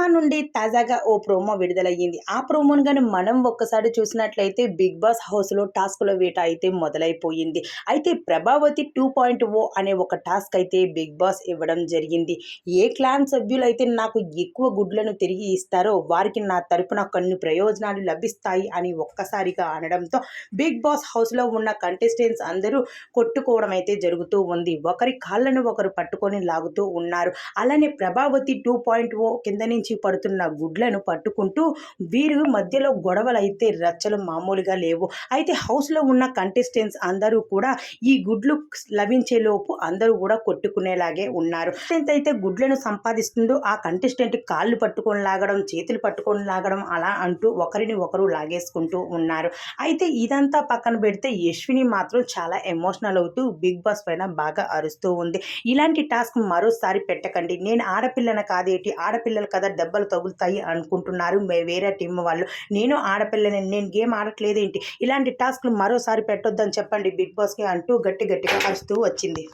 సుష్మా నుండి తాజాగా ఓ ప్రోమో విడుదలయ్యింది. ఆ ప్రోమోను కానీ మనం ఒక్కసారి చూసినట్లయితే బిగ్ బాస్ హౌస్లో టాస్క్లో వేట అయితే మొదలైపోయింది. అయితే ప్రభావతి టూ పాయింట్ ఓ అనే ఒక టాస్క్ అయితే బిగ్ బాస్ ఇవ్వడం జరిగింది. ఏ క్లాన్ సభ్యులు అయితే నాకు ఎక్కువ గుడ్లను తిరిగి ఇస్తారో వారికి నా తరపున కొన్ని ప్రయోజనాలు లభిస్తాయి అని ఒక్కసారిగా అనడంతో బిగ్ బాస్ హౌస్లో ఉన్న కంటెస్టెంట్స్ అందరూ కొట్టుకోవడం అయితే జరుగుతూ ఉంది. ఒకరి కాళ్ళను ఒకరు పట్టుకొని లాగుతూ ఉన్నారు. అలానే ప్రభావతి టూ పాయింట్ ఓ కింద నుంచి పడుతున్న గుడ్లను పట్టుకుంటూ వీరు మధ్యలో గొడవలు అయితే రచ్చలు మామూలుగా లేవు. అయితే హౌస్లో ఉన్న కంటెస్టెంట్స్ అందరూ కూడా ఈ గుడ్లు లభించేలోపు అందరూ కూడా కొట్టుకునేలాగే ఉన్నారు. అయితే గుడ్లను సంపాదిస్తుందో ఆ కంటెస్టెంట్ కాళ్ళు పట్టుకొని లాగడం చేతులు పట్టుకొని లాగడం అలా అంటూ ఒకరిని ఒకరు లాగేసుకుంటూ ఉన్నారు. అయితే ఇదంతా పక్కన పెడితే యశ్విని మాత్రం చాలా ఎమోషనల్ అవుతూ బిగ్ బాస్ పైన బాగా అరుస్తూ ఉంది. ఇలాంటి టాస్క్ మరోసారి పెట్టకండి. నేను ఆడపిల్లన కాదేటి? ఆడపిల్లలు కదా దెబ్బలు తగులుతాయి అనుకుంటున్నారు. వేరే టీం వాళ్ళు. నేను ఆడపిల్లని నేను గేమ్ ఆడట్లేదేంటి ఇలాంటి టాస్క్లు మరోసారి పెట్టొద్దని చెప్పండి బిగ్ బాస్కి అంటూ గట్టి గట్టిగా అరుస్తూ వచ్చింది.